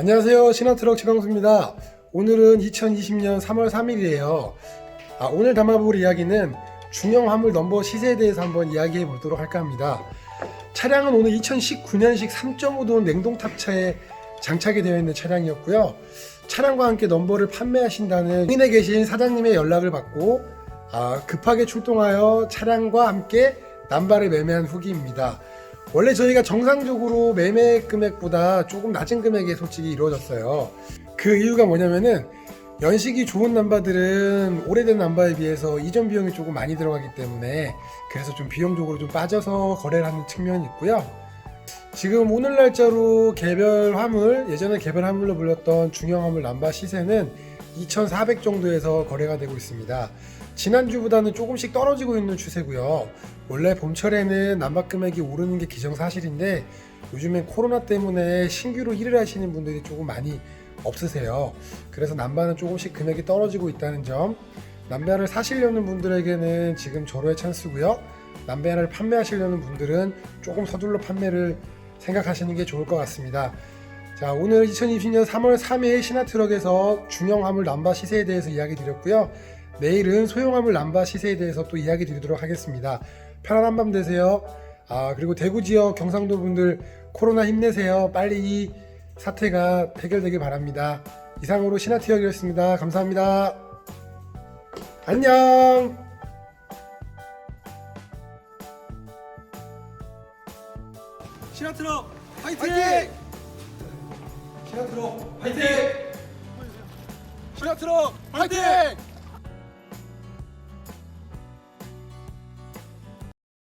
안녕하세요. 신한트럭 최강수입니다. 오늘은 2020년 3월 3일이에요. 아, 오늘 담아볼 이야기는 중형 화물 넘버 시세에 대해서 한번 이야기해 보도록 할까 합니다. 차량은 오늘 2019년식 3.5돈 냉동 탑차에 장착이 되어 있는 차량이었고요. 차량과 함께 넘버를 판매하신다는 홍인에 계신 사장님의 연락을 받고 아, 급하게 출동하여 차량과 함께 남발을 매매한 후기입니다. 원래 저희가 정상적으로 매매 금액보다 조금 낮은 금액에 솔직히 이루어졌어요. 그 이유가 뭐냐면은 연식이 좋은 남바들은 오래된 남바에 비해서 이전 비용이 조금 많이 들어가기 때문에 그래서 좀 비용적으로 좀 빠져서 거래를 하는 측면이 있고요. 지금 오늘 날짜로 개별 화물, 예전에 개별 화물로 불렸던 중형 화물 남바 시세는 2,400 정도에서 거래가 되고 있습니다. 지난주보다는 조금씩 떨어지고 있는 추세고요. 원래 봄철에는 남바 금액이 오르는 게 기정사실인데 요즘엔 코로나 때문에 신규로 일을 하시는 분들이 조금 많이 없으세요. 그래서 남바는 조금씩 금액이 떨어지고 있다는 점. 남바를 사시려는 분들에게는 지금 절호의 찬스고요. 남바를 판매하시려는 분들은 조금 서둘러 판매를 생각하시는 게 좋을 것 같습니다. 자, 오늘 2020년 3월 3일 신화트럭에서 중형 화물 남바 시세에 대해서 이야기 드렸고요. 내일은 소형 화물 남바 시세에 대해서 또 이야기 드리도록 하겠습니다. 편안한 밤 되세요. 아, 그리고 대구 지역 경상도 분들 코로나 힘내세요. 빨리 이 사태가 해결되길 바랍니다. 이상으로 신화트럭이었습니다. 감사합니다. 안녕! 신화트럭 화이팅! 신화트럭 화이팅! 신화트럭 화이팅!